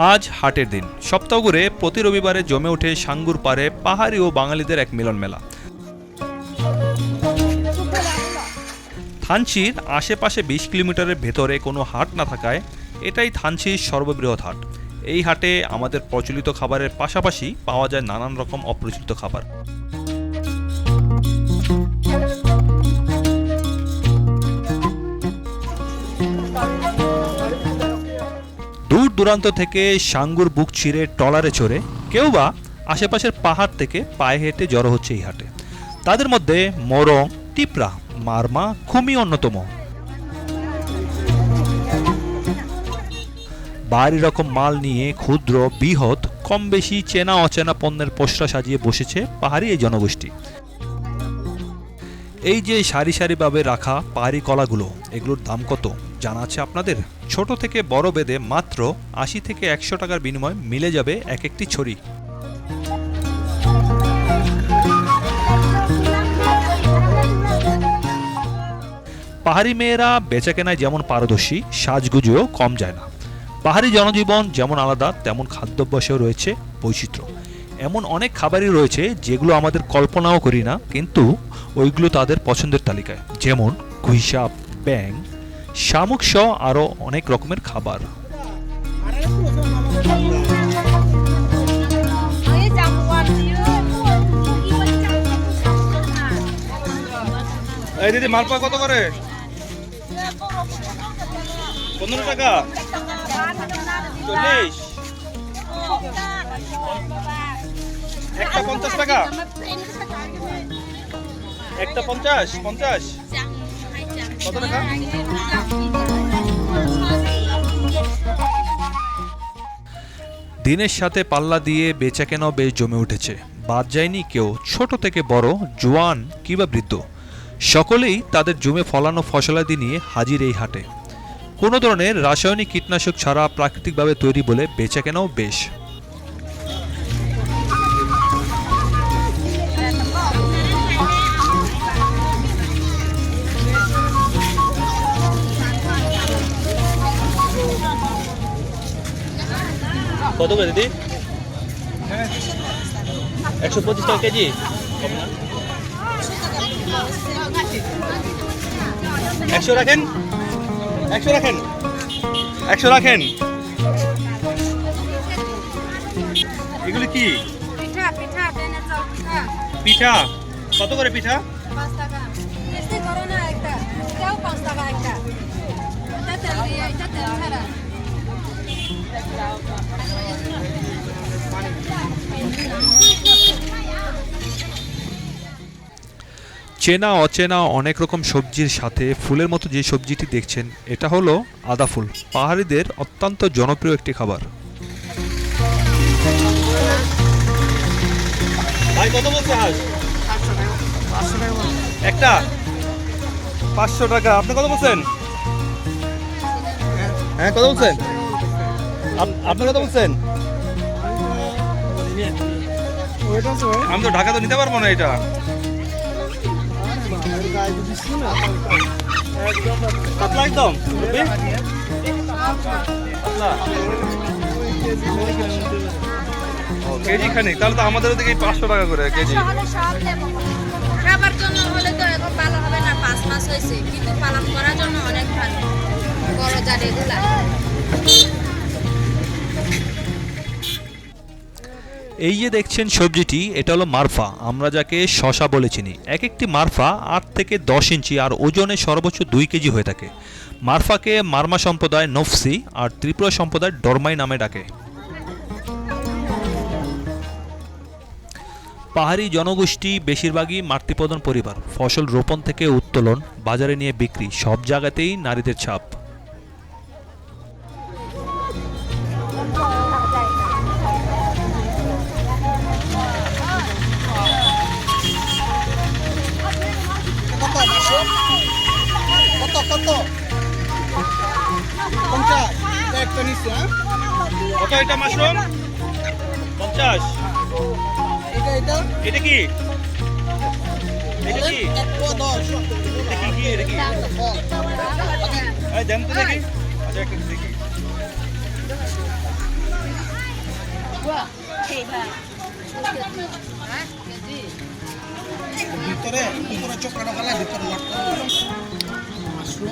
আজ হাটের দিন। সপ্তাহ ঘুরে প্রতি রবিবারে জমে ওঠে সাঙ্গুর পারে পাহাড়ি ও বাঙালিদের এক মিলন মেলা। থানচির আশেপাশে বিশ কিলোমিটারের ভেতরে কোনো হাট না থাকায় এটাই থানচির সর্ববৃহৎ হাট। এই হাটে আমাদের প্রচলিত খাবারের পাশাপাশি পাওয়া যায় নানান রকম অপ্রচলিত খাবার। দূরান্ত থেকে সাঙ্গুর বুক ছিঁড়ে টলারে চড়ে কেউ বা আশেপাশের পাহাড় থেকে পায়ে হেঁটে জড়ো হচ্ছে এই হাটে। তাদের মধ্যে মরং, টিপরা, মারমা খুবই অন্যতম। বাড়ি রকম মাল নিয়ে ক্ষুদ্র, বৃহৎ কম বেশি চেনা অচেনা পণ্যের পোস্টা সাজিয়ে বসেছে পাহাড়ি এই জনগোষ্ঠী। এই যে সারি সারিভাবে রাখা পাহাড়ি কলাগুলো, এগুলোর দাম কত? জানা আছে আপনাদের? ছোট থেকে বড় বেদে মাত্র আশি থেকে একশো টাকার বিনিময় মিলে যাবে এক একটি ছড়ি। পাহাড়ি মেয়েরা বেচাকেনায় যেমন পারদর্শী, সাজগুজেও কম যায় না। পাহাড়ি জনজীবন যেমন আলাদা, তেমন খাদ্যাভ্যাসেও রয়েছে বৈচিত্র্য। এমন অনেক খাবারই রয়েছে যেগুলো আমাদের কল্পনাও করি না, কিন্তু ওইগুলো তাদের পছন্দের তালিকায়। যেমন কুইসাপ ব্যাং শামুক সহ আরও অনেক রকমের খাবার. এই দিদি মালপা কত করে? পনেরো টাকা। চল্লিশ। একটা পঞ্চাশ টাকা। একটা পঞ্চাশ পঞ্চাশ। দিনের সাথে পাল্লা দিয়ে বেচাকেনাও বেশ জমে উঠেছে। বাদ যায়নি কেউ। ছোট থেকে বড়, জোয়ান কিংবা বৃদ্ধ। সকলেই তাদের জমে ফলানো ফসলাদি নিয়ে হাজির এই হাটে। কোনো ধরনের রাসায়নিক কীটনাশক ছাড়া প্রাকৃতিকভাবে তৈরি বলে বেচাকেনাও বেশ। কত করে দিদি? একশো পঁচিশ টাকা কেজি? একশো রাখেন? একশো রাখেন? একশো রাখেন? এগুলি কি? পিঠা কত করে পিঠা? চেনা, অচেনা, অনেক রকম সবজির সাথে ফুলের মতো যে সবজিটি দেখছেন, এটা হলো আদা ফুল। পাহাড়িদের অত্যন্ত জনপ্রিয় একটি খাবার। একটা? পাঁচশো টাকা। আপনি কত বলছেন? হ্যাঁ কত বলছেন? আপনি কত বলছেন? আমি তো ঢাকা তো নিতে পারব না এটা। কেজি খানিক তাহলে তো আমাদের ওদিকে পাঁচশো টাকা করে কেজি। হবে না, পাঁচ মাস কিন্তু পালন করার জন্য অনেক ভালো। বড় এই যে দেখছেন সবজিটি, এটা হলো মারফা। আমরা যাকে শশা বলে চিনি। এক একটি মারফা আট থেকে দশ ইঞ্চি আর ওজনে সর্বোচ্চ দুই কেজি হয়ে থাকে। মারফাকে মারমা সম্প্রদায় নফসি আর ত্রিপুরা সম্প্রদায় ডরমাই নামে ডাকে। পাহাড়ি জনগোষ্ঠী বেশিরভাগই মাতৃপ্রধান পরিবার। ফসল রোপণ থেকে উত্তোলন, বাজারে নিয়ে বিক্রি, সব জায়গাতেই নারীদের ছাপ। এটা মাশরুম? পঞ্চাশ। এটা এটা? এটা কি? এটা কি? এটা কি কি এটা কি? ফল দেন তো দেখি। আচ্ছা একটু দেখি। ভিতরে চোখটা ভিতরে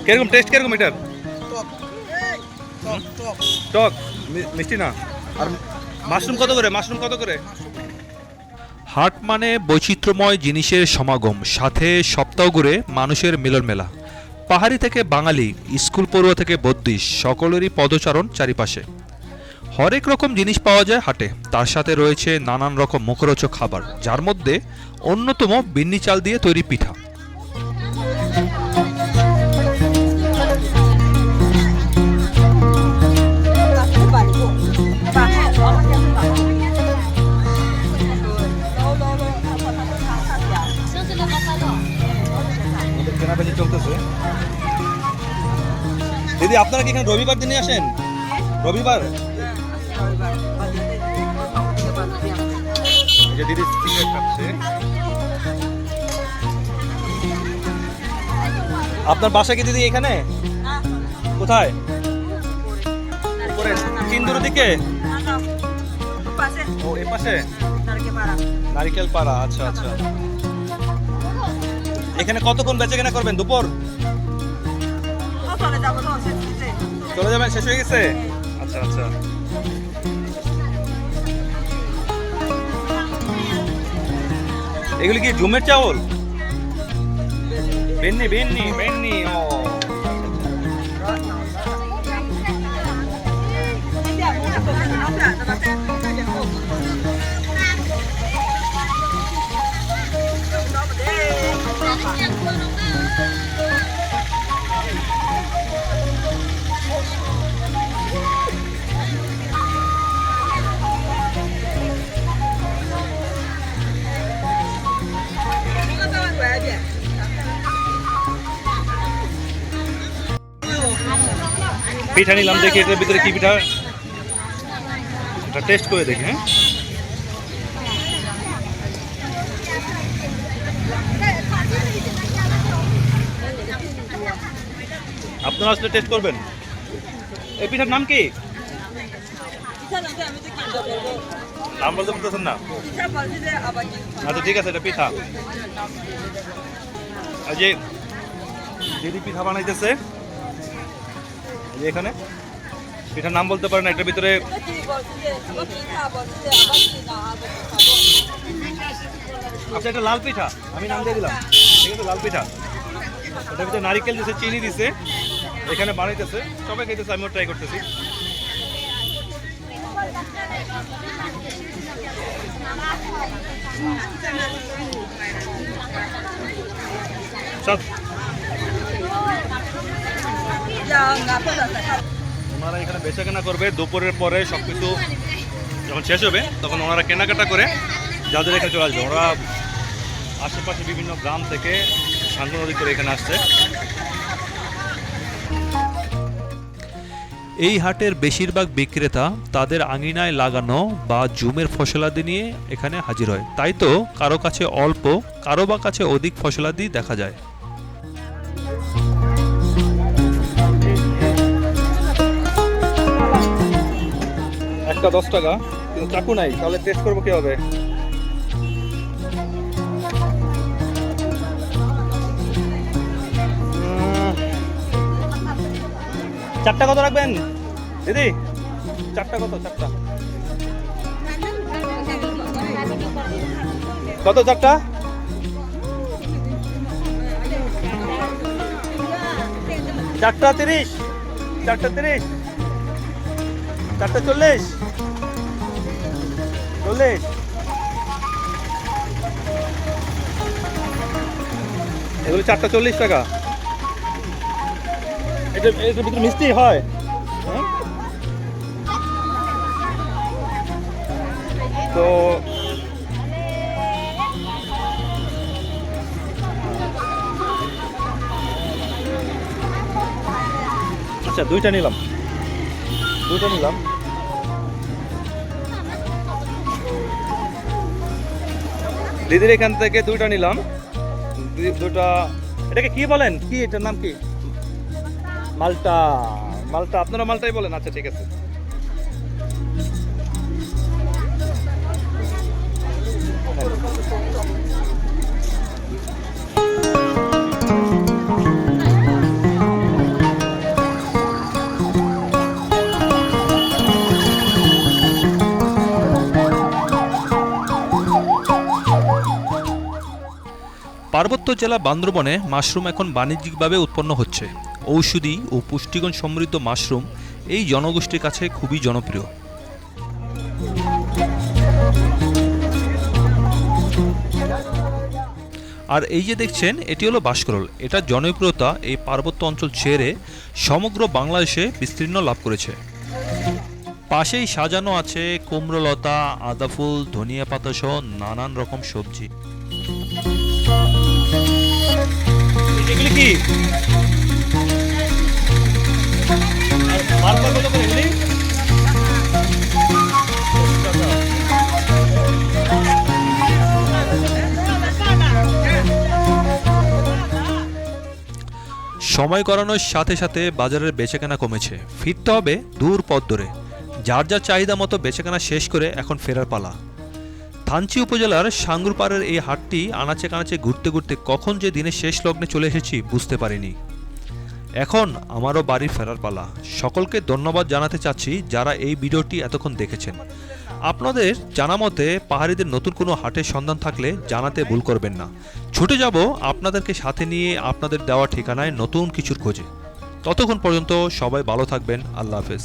কীরকম টেস্ট কীরকম এটার? টপ টক মি- মিষ্টি না? আর মাশরুম কত করে? মাশরুম কত করে? হাট মানে বৈচিত্র্যময় জিনিসের সমাগম, সাথে সপ্তাহ ঘুরে মানুষের মিলন মেলা। পাহাড়ি থেকে বাঙালি, স্কুল পড়ুয়া থেকে বদ্যিস সকলেরই পদচারণ চারিপাশে। হরেক রকম জিনিস পাওয়া যায় হাটে, তার সাথে রয়েছে নানান রকম মুখরোচক খাবার, যার মধ্যে অন্যতম বিন্নি চাল দিয়ে তৈরি পিঠা। দিদি, আপনারা কি এখানে রবিবার দিনে আসেন? রবিবার? দিদি আপনার বাসা কি দিদি এখানে? কোথায়? উপরে দিকে? ও, এ পাশে? নারিকেল পাড়া আচ্ছা আচ্ছা। এখানে কতক্ষণ বেচে কেনা করবেন দুপুর? চলে যাবেন, শেষ হয়ে গেছে? আচ্ছা আচ্ছা। এগুলি কি জুমের চাউল? বেননি বেননি বেননি ও। পিঠা নিলাম, দেখি এটার ভিতরে কি পিঠা। এটা টেস্ট করে দেখি হ্যাঁ। আপনারা আসলে টেস্ট করবেন। এই পিঠার নাম কি? নাম বলতে পারতেছেন না? আচ্ছা ঠিক আছে, এটা পিঠা। যে দিদি পিঠা বানাইতেছে। এখানে। পিঠার নাম বলতে পারেন এটার ভিতরে আচ্ছা এটা লাল পিঠা। আমি নাম দিয়ে দিলাম। ঠিক আছে, লাল পিঠা। এটার ভিতরে নারিকেল দিছে, চিনি দিছে। এখানে বানাইতেছে। সবাই খাইতেছে, আমিও ট্রাই করতেছি। সব ওনারা এখানে বেচা কেনা করবে, দুপুরের পরে সব কিছু যখন শেষ হবে, তখন ওনারা কেনাকাটা করে যাদের এখানে চলে আসবে। ওরা আশেপাশে বিভিন্ন গ্রাম থেকে শান্ত নদী করে এখানে আসছে। এই হাটের বেশিরভাগ বিক্রেতা তাদের আঙিনায় লাগানো বা জুমের ফসলাদি নিয়ে এখানে হাজির হয়। তাই তো কারও কাছে অল্প, কারও বা কাছে অধিক ফসলাদি দেখা যায়। একটা দশ টাকা, কিন্তু চাকু নাই, তাহলে টেস্ট করব কীভাবে? চারটা কত রাখবেন? দিদি, চারটা কত চারটা? কত চারটা? চারটা তিরিশ চারটা তিরিশ। চারটা চল্লিশ। চল্লিশ। এগুলো চারটা চল্লিশ টাকা। এটা এটার ভিতরে মিষ্টি হয়? তো আচ্ছা দুইটা নিলাম। দুইটা নিলাম। দিদির এখান থেকে দুইটা নিলাম। দুটা এটাকে কি বলেন? কি এটার নাম কি? মালটা মালটা আপনারা মালটাই বলেন। আচ্ছা ঠিক আছে। জেলা বান্দরবনে মাশরুম এখন বাণিজ্যিকভাবে উৎপন্ন হচ্ছে। ঔষধি ও পুষ্টিগুণ সমৃদ্ধ মাশরুম এই জনগোষ্ঠীর কাছে খুবই জনপ্রিয়। আর এই যে দেখছেন, এটি হলো বাঁশকরল। এটা জনপ্রিয়তা এই পার্বত্য অঞ্চল ছেড়ে সমগ্র বাংলাদেশে বিস্তীর্ণ লাভ করেছে। পাশেই সাজানো আছে কুমড়োলতা আদা ফুল ধনিয়া পাতাসহ নানান রকম সবজি। এগুলি কি? সময় করানোর সাথে সাথে বাজারের বেচাকেনা কমেছে। ফিরতে হবে দূর পথ ধরে। যার যার চাহিদা মতো বেচাকেনা শেষ করে এখন ফেরার পালা। থানচি উপজেলার সাঙ্গুরপাড়ের এই হাটটি আনাচে কানাচে ঘুরতে ঘুরতে কখন যে দিনের শেষ লগ্নে চলে এসেছি বুঝতে পারিনি। এখন আমারও বাড়ি ফেরার পালা। সকলকে ধন্যবাদ জানাতে চাচ্ছি যারা এই ভিডিওটি এতক্ষণ দেখেছেন। আপনাদের জানা মতে পাহাড়িদের নতুন কোনো হাটের সন্ধান থাকলে জানাতে ভুল করবেন না। ছুটে যাব আপনাদেরকে সাথে নিয়ে আপনাদের দেওয়া ঠিকানায় নতুন কিছুর খোঁজে। ততক্ষণ পর্যন্ত সবাই ভালো থাকবেন। আল্লাহ হাফেজ।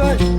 Hey.